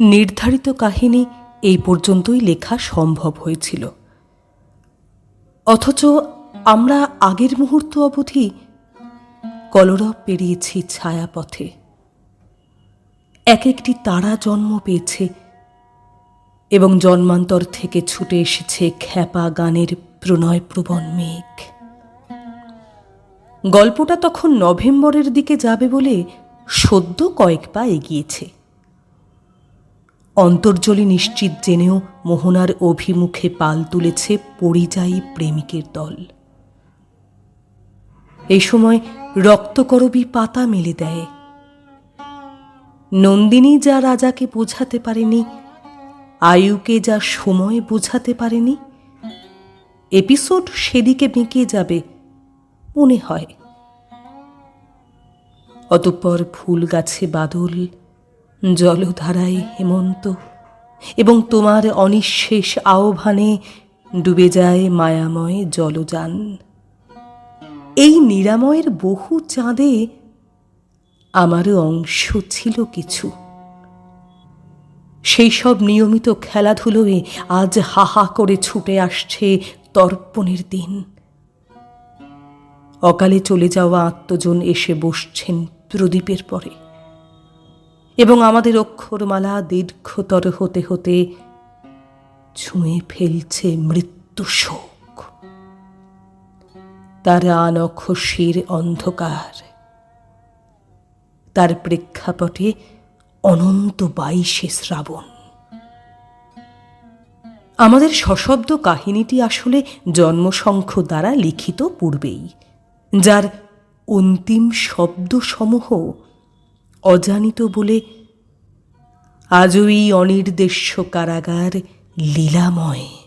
নির্ধারিত কাহিনী এই পর্যন্তই লেখা সম্ভব হয়েছিল। অথচ আমরা আগের মুহূর্ত অবধি কলরব পেরিয়েছি ছায়াপথে। এক একটি তারা জন্ম পেয়েছে এবং জন্মান্তর থেকে ছুটে এসেছে খ্যাপা গানের প্রণয়প্রবণ মেঘ। গল্পটা তখন নভেম্বরের দিকে যাবে বলে সদ্য কয়েক পা এগিয়েছে। অন্তর্জলি নিশ্চিত জেনেও মোহনার অভিমুখে পাল তুলেছে পরিযায়ী প্রেমিকের দল। এই সময় রক্তকরবী পাতা মেলে দেয়। নন্দিনী যা রাজাকে বোঝাতে পারেনি, আয়ুকে যা সময় বোঝাতে পারেনি, এপিসোড সেদিকে বেঁকে যাবে মনে হয়। অতঃপর ফুল গাছে বাদল জলধারায় হেমন্ত, এবং তোমার অনিঃশেষ আহ্বানে ডুবে যায় মায়াময় জলযান। এই নিরাময়ের বহু চাঁদে আমারও অংশ ছিল কিছু। সেই সব নিয়মিত খেলাধুলোয় আজ হাহা করে ছুটে আসছে তর্পণের দিন। অকালে চলে যাওয়া আত্মজন এসে বসছেন প্রদীপের পরে। এবং আমাদের অক্ষরমালা দীর্ঘতর হতে হতে ছুঁয়ে ফেলছে মৃত্যু শোক। তারা নখশির অন্ধকার। তার প্রেক্ষাপটে অনন্ত বাইশে শ্রাবণ। আমাদের সশব্দ কাহিনীটি আসলে জন্মসংখ্য দ্বারা লিখিত পূর্বেই, যার অন্তিম শব্দসমূহ অজানিত বলে আজই অনির্দেশ্য কারাগার লীলাময়।